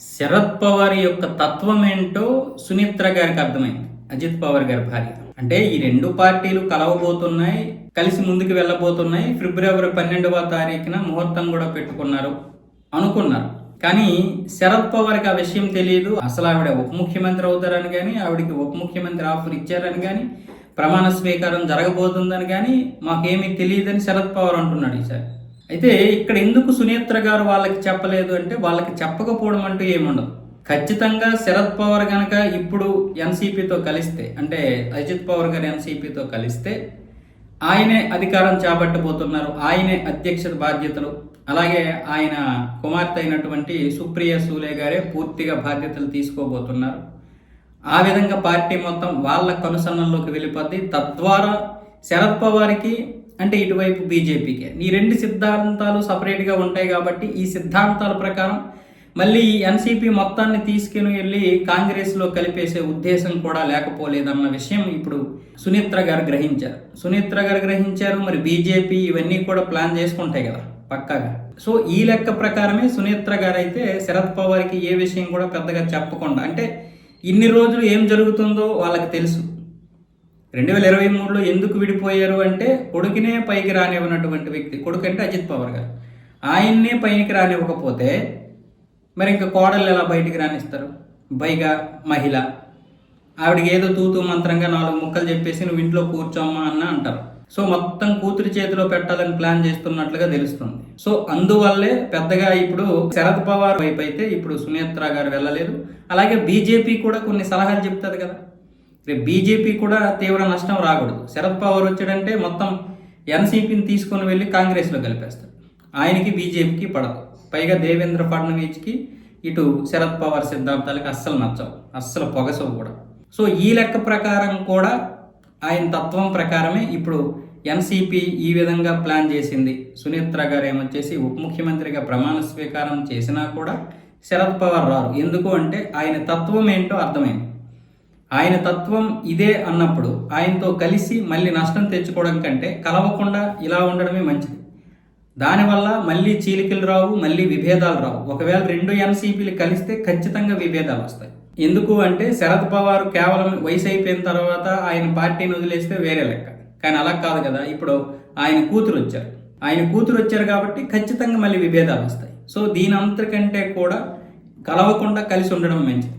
శరద్ పవార్ యొక్క తత్వం ఏంటో సునీత్ర గారికి అర్థమైంది. అజిత్ పవార్ గారి భార్య. అంటే ఈ రెండు పార్టీలు కలవబోతున్నాయి కలిసి ముందుకు వెళ్ళబోతున్నాయి. ఫిబ్రవరి పన్నెండవ తారీఖున ముహూర్తం కూడా పెట్టుకున్నారు అనుకున్నారు. కానీ శరద్ పవార్కి ఆ విషయం తెలియదు. అసలు ఆవిడ ఉప ముఖ్యమంత్రి అవుతారని కానీ ఆవిడకి ఉప ముఖ్యమంత్రి ఆఫర్ ఇచ్చారని కానీ ప్రమాణ స్వీకారం జరగబోతుందని కానీ మాకేమీ తెలియదని శరద్ పవార్ అంటున్నాడు ఈసారి. అయితే ఇక్కడ ఎందుకు సునేత్ర గారు వాళ్ళకి చెప్పలేదు అంటే వాళ్ళకి చెప్పకపోవడం అంటూ ఏముండదు. ఖచ్చితంగా శరద్ పవార్ కనుక ఇప్పుడు ఎన్సీపీతో కలిస్తే అంటే అజిత్ పవార్ గారు ఎన్సీపీతో కలిస్తే ఆయనే అధికారం చేపట్టబోతున్నారు ఆయనే అధ్యక్షత బాధ్యతలు అలాగే ఆయన కుమార్తె అయినటువంటి సుప్రియ సూలే గారే పూర్తిగా బాధ్యతలు తీసుకోబోతున్నారు. ఆ విధంగా పార్టీ మొత్తం వాళ్ళ కనుసన్నల్లోకి వెళ్ళిపోద్ది. తద్వారా శరద్ పవార్కి అంటే ఇటువైపు బీజేపీకి. ఈ రెండు సిద్ధాంతాలు సపరేట్గా ఉంటాయి కాబట్టి ఈ సిద్ధాంతాల ప్రకారం మళ్ళీ ఈ ఎన్సీపీ మొత్తాన్ని తీసుకుని వెళ్ళి కాంగ్రెస్లో కలిపేసే ఉద్దేశం కూడా లేకపోలేదన్న విషయం ఇప్పుడు సునీత్ర గారు గ్రహించారు. సునీత్ర గారు గ్రహించారు మరి బీజేపీ ఇవన్నీ కూడా ప్లాన్ చేసుకుంటాయి కదా పక్కాగా. సో ఈ లెక్క ప్రకారమే సునీత్ర గారు అయితే శరద్ పవార్కి ఏ విషయం కూడా పెద్దగా చెప్పకుండా అంటే ఇన్ని రోజులు ఏం జరుగుతుందో వాళ్ళకి తెలుసు. రెండు వేల ఇరవై మూడులో ఎందుకు విడిపోయారు అంటే కొడుకునే పైకి రానివ్వనటువంటి వ్యక్తి కొడుకు అంటే అజిత్ పవార్ గారు. ఆయన్నే పైకి రానివ్వకపోతే మరి ఇంకా కోడలు ఎలా బయటికి రానిస్తారు? పైగా మహిళ. ఆవిడకి ఏదో తూతూ మంత్రంగా నాలుగు ముక్కలు చెప్పేసి నువ్వు ఇంట్లో కూర్చోమ్మా అన్న అంటారు. సో మొత్తం కూతురి చేతిలో పెట్టాలని ప్లాన్ చేస్తున్నట్లుగా తెలుస్తుంది. సో అందువల్లే పెద్దగా ఇప్పుడు శరద్ పవార్ వైపు అయితే ఇప్పుడు సునేత్ర గారు వెళ్ళలేదు. అలాగే బీజేపీ కూడా కొన్ని సలహాలు చెప్తుంది కదా. రేపు బీజేపీ కూడా తీవ్ర నష్టం రాకూడదు. శరద్ పవార్ వచ్చాడంటే మొత్తం ఎన్సీపీని తీసుకొని వెళ్ళి కాంగ్రెస్లో కలిపేస్తాడు ఆయనకి బీజేపీకి పడదు. పైగా దేవేంద్ర ఫడ్నవీస్కి ఇటు శరద్ పవార్ సిద్ధాంతాలకు అస్సలు నచ్చవు. అస్సలు పొగసవు కూడా. సో ఈ లెక్క ప్రకారం కూడా ఆయన తత్వం ప్రకారమే ఇప్పుడు ఎన్సీపీ ఈ విధంగా ప్లాన్ చేసింది. సునీత్ర గారు ఏమొచ్చేసి ఉప ముఖ్యమంత్రిగా ప్రమాణ స్వీకారం చేసినా కూడా శరద్ పవార్ రారు. ఎందుకు అంటే ఆయన తత్వం ఏంటో అర్థమైంది. ఆయన తత్వం ఇదే అన్నప్పుడు ఆయనతో కలిసి మళ్ళీ నష్టం తెచ్చుకోవడం కంటే కలవకుండా ఇలా ఉండడమే మంచిది. దానివల్ల మళ్ళీ చీలికలు రావు మళ్ళీ విభేదాలు రావు. ఒకవేళ రెండు ఎన్సీపీలు కలిస్తే ఖచ్చితంగా విభేదాలు వస్తాయి. ఎందుకు అంటే శరద్ పవార్ కేవలం వయసు అయిపోయిన తర్వాత ఆయన పార్టీని వదిలేస్తే వేరే లెక్క. కానీ అలా కాదు కదా ఇప్పుడు ఆయన కూతురు వచ్చారు. ఆయన కూతురు వచ్చారు కాబట్టి ఖచ్చితంగా మళ్ళీ విభేదాలు వస్తాయి. సో దీని అంతకంటే కూడా కలవకుండా కలిసి ఉండడం మంచిది.